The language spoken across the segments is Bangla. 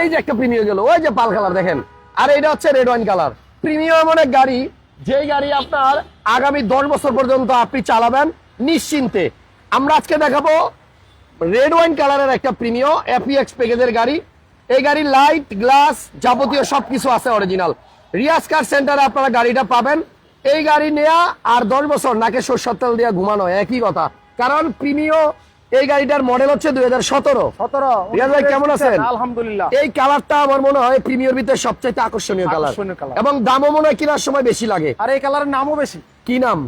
এই যে একটা প্রিমিয়াম গেল, ওই যে পাল কালার দেখেন। আর এটা হচ্ছে রেড ওয়াইন কালার প্রিমিয়াম অনেক গাড়ি, যেই গাড়ি আপনার আগামী দশ বছর পর্যন্ত আপনি চালাবেন নিশ্চিন্তে। আমরা আজকে দেখাবো রেড ওয়াইন কালারের একটা প্রিমিয় এপিএক্স প্যাকেজের গাড়ি। এই গাড়ি লাইট গ্লাস যাবতীয় সবকিছু আছে অরিজিনাল রিয়াজ কার সেন্টারে আপনারা গাড়িটা পাবেন। এই গাড়ি নেয়া আর দশ বছর নাকে সরষের তেল দিয়ে ঘুমানো, একই কথা। কারণ প্রিমিয় এই গাড়িটার মডেল হচ্ছে দুই হাজার সতেরো। সতেরো। রিয়াজ ভাই কেমন আছেন? আলহামদুলিল্লাহ। এই কালারটা আমার মনে হয় প্রিমিয়র ভিতরে সবচেয়ে আকর্ষণীয় কালার এবং দামও মনে হয় কেনার সময় বেশি লাগে। আর এই কালারের নামও বেশি। কি নাম?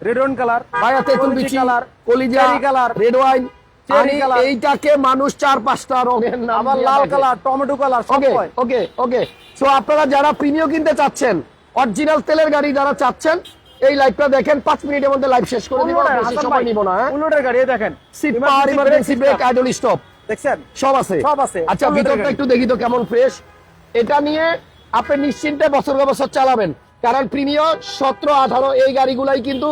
রেড কালার ভাইয়া তেঁতুল বিচি কালার কলিজা কালার রেড ওয়াইন এইটাকে মানুষ চার পাঁচটা রঙের নাম আবার লাল colour tomato colour okay okay okay so আপনারা যারা প্রিমিয় কিনতে চাচ্ছেন অরিজিনাল তেলের গাড়ি যারা চাচ্ছেন এই লাইভটা দেখেন পাঁচ মিনিটের মধ্যে লাইভ শেষ করে দিব বেশি সময় নিব না হ্যাঁ? উল্লোডের গাড়ি দেখেন। Seat power emergency brake idle stop দেখছেন? সব আছে। সব আছে। আচ্ছা ভিতরটা একটু দেখি তো কেমন ফ্রেশ এটা নিয়ে আপনি নিশ্চিন্তে বছর বছর চালাবেন কারণ প্রিমিয় সতেরো আঠারো এই গাড়িগুলাই কিন্তু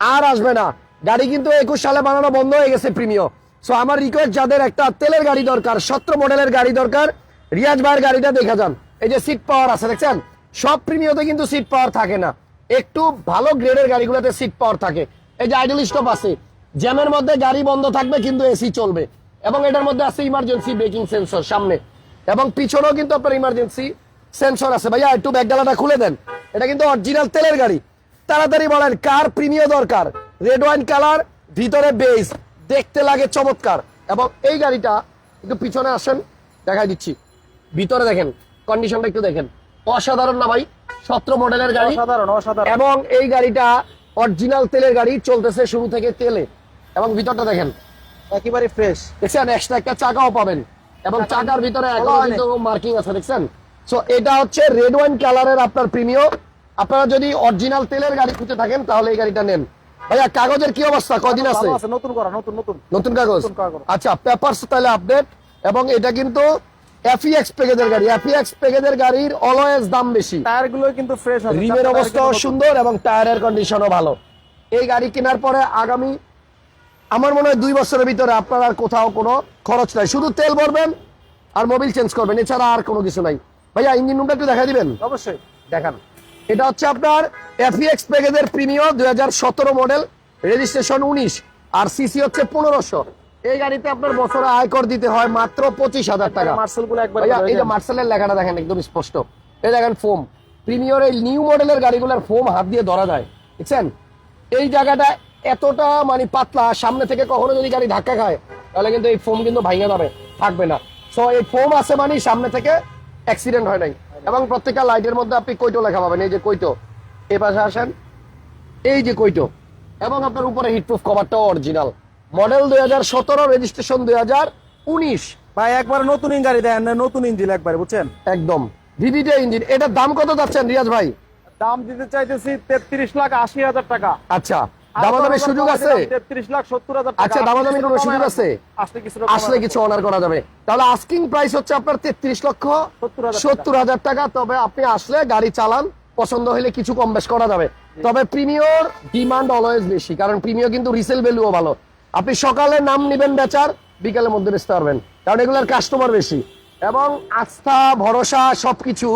আর আসবে না। গাড়ি কিন্তু একুশ সালে বানানো বন্ধ হয়ে গেছে প্রিমিয় সো আমার রিকোয়েস্ট যাদের একটা তেলের গাড়ি দরকার সতেরো মডেলের গাড়ি দরকার রিয়াজ ভাইয়ের গাড়িটা দেখা যান। এই যে সিট পাওয়ার আছে দেখছেন? সব প্রিমিয়তে কিন্তু সিট পাওয়ার থাকে না। একটু ভালো গ্রেডের গাড়িগুলোতে সিট পাওয়ার থাকে। এই যে আইডল স্টপ আছে, জ্যামের মধ্যে গাড়ি বন্ধ থাকবে, কিন্তু এসি চলবে। এবং এটার মধ্যে আছে ইমার্জেন্সি ব্রেকিং সেন্সর সামনে। এবং পিছনেও কিন্তু আপনার ইমার্জেন্সি সেন্সর আছে। ভাইয়া, একটু ব্যাগডালাটা খুলে দেন। এটা কিন্তু অরিজিনাল তেলের গাড়ি। তাড়াতাড়ি বলেন, কার প্রিমিয় দরকার? রেড ওয়াইন কালার ভিতরে বেস দেখতে লাগে চমৎকার। এবং এই গাড়িটা একটু পিছনে আসেন, দেখাই দিচ্ছি। ভিতরে দেখেন কন্ডিশনটা একটু দেখেন। অসাধারণ না ভাই? সতেরো মডেলের গাড়ি এবং এই গাড়িটা অরিজিনাল তেলের গাড়ি চলতেছে শুরু থেকে তেলে। এবং ভিতরটা দেখেন। একেবারে ফ্রেশ দেখছেন? এক্সট্রা একটা চাকাও পাবেন। এবং চাকার ভিতরে মার্কিং আছে দেখছেন? সো এটা হচ্ছে রেড ওয়াইন কালারের আপনার প্রিমিয় আপনারা যদি অরিজিনাল তেলের গাড়ি খুঁজে থাকেন তাহলে এই গাড়িটা নেন। ভাইয়া কাগজের কি অবস্থা? কদিন আছে? নতুন করা নতুন নতুন। নতুন কাগজ? নতুন কাগজ। আচ্ছা পেপারস তাহলে আপডেট এবং এটা কিন্তু এফিএক্স প্যাকেজের গাড়ি। এফিএক্স প্যাকেজের গাড়ির অলওয়েজ দাম বেশি। টায়ারগুলো কিন্তু ফ্রেশ আছে। রিমের অবস্থাও সুন্দর এবং টায়ারের কন্ডিশনও ভালো। এই গাড়ি কেনার পরে আগামী আমার মনে হয় দুই বছরের ভিতরে আপনার আর কোথাও কোনো খরচ নাই। শুধু তেল ভরবেন আর মোবিল চেঞ্জ করবেন। এছাড়া আর কোনো কিছু নাই। ভাইয়া ইঞ্জিন রুমটা একটু দেখা দিবেন? অবশ্যই। দেখান। এটা হচ্ছে আপনার এফিএক্স প্যাকেজের প্রিমিয়াম দুই সতেরো মডেল রেজিস্ট্রেশন উনিশ আর সিসি হচ্ছে পনেরোশো। এই গাড়িতে আপনার বছরে আয়কর দিতে হয় মাত্র পঁচিশ হাজার টাকা। একবার এই যে মার্সেলের লেখাটা দেখেন একদম স্পষ্ট। এই দেখেন ফোম প্রিমিয়র এই নিউ মডেলের গাড়িগুলোর ফোম হাত দিয়ে ধরা যায়। বুঝছেন এই জায়গাটা এতটা মানে পাতলা সামনে থেকে কখনো যদি গাড়ি ধাক্কা খায় তাহলে কিন্তু এই ফোম কিন্তু ভাঙে যাবে থাকবে না। সো এই ফোম আছে মানে সামনে থেকে অ্যাক্সিডেন্ট হয় নাই। এবং প্রত্যেকটা লাইটের মধ্যে আপনি কৈটো লেখা পাবেন এই যে কৈটো এই পাশে আসেন। এই যে কৈটো এবং আপনার উপরে হিটপ্রুফ কভারটাও অরিজিনাল মডেল দুই হাজার সতেরো রেজিস্ট্রেশন দুই হাজার উনিশ। ভাই একবার নতুন গাড়ি দেন নতুন ইঞ্জিন একবারে বুঝছেন? একদম। VVT engine. এটার দাম কত যাচ্ছেন রিয়াজ ভাই? দাম দিতে চাইতেছি তেত্রিশ লাখ আশি হাজার টাকা। আচ্ছা দামাদামির সুযোগ আছে? তেত্রিশ লাখ সত্তর হাজার আচ্ছা, দামাদামির কোনো সুযোগ আছে? আসলে কিছু অনার করা যাবে। তাহলে আস্কিং প্রাইস হচ্ছে আপনার তেত্রিশ লক্ষ সত্তর হাজার টাকা। তবে আপনি আসলে গাড়ি চালান পছন্দ হলে কিছু কম বেশ করা যাবে। তবে প্রিমিয়র ডিমান্ড অলওয়েজ বেশি কারণ প্রিমিয়র কিন্তু রিসেল ভ্যালুও ভালো। আপনি সকালে নাম নিবেন বেচার বিকালের মধ্যে বেচতে পারবেন। কারণ এগুলোর কাস্টমার বেশি। এবং আস্থা ভরসা সবকিছু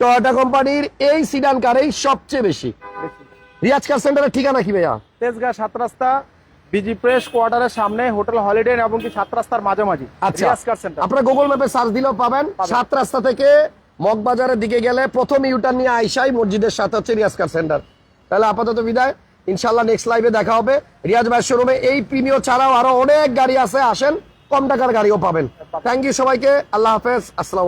টয়োটা কোম্পানির এই সিডান কারেই সবচেয়ে বেশি। রিয়াজ কার সেন্টারের ঠিকানা কি ভাইয়া? তেজগাঁ সাত রাস্তা বিজি প্রেস কোয়ার্টারের সামনে হোটেল হলিডে এবং কি সাত রাস্তার মাঝামাঝি। আচ্ছা রিয়াজ কার সেন্টার আপনারা গুগল ম্যাপে সার্চ দিলেও পাবেন। সাত রাস্তা থেকে মগবাজারের দিকে গেলে প্রথম ইউটার নিয়ে আইসাই মসজিদের সাথে হচ্ছে রিয়াজ কার সেন্টার তাহলে আপাতত বিদায়। ইনশাল্লাহ নেক্সট লাইভে দেখা হবে। রিয়াজ ভাই শোরুমে এই প্রিমিয় ছাড়াও আরও অনেক গাড়ি আছে, আসেন, কম টাকার গাড়িও পাবেন। থ্যাংক ইউ সবাইকে, আল্লাহ হাফেজ, আসসালাম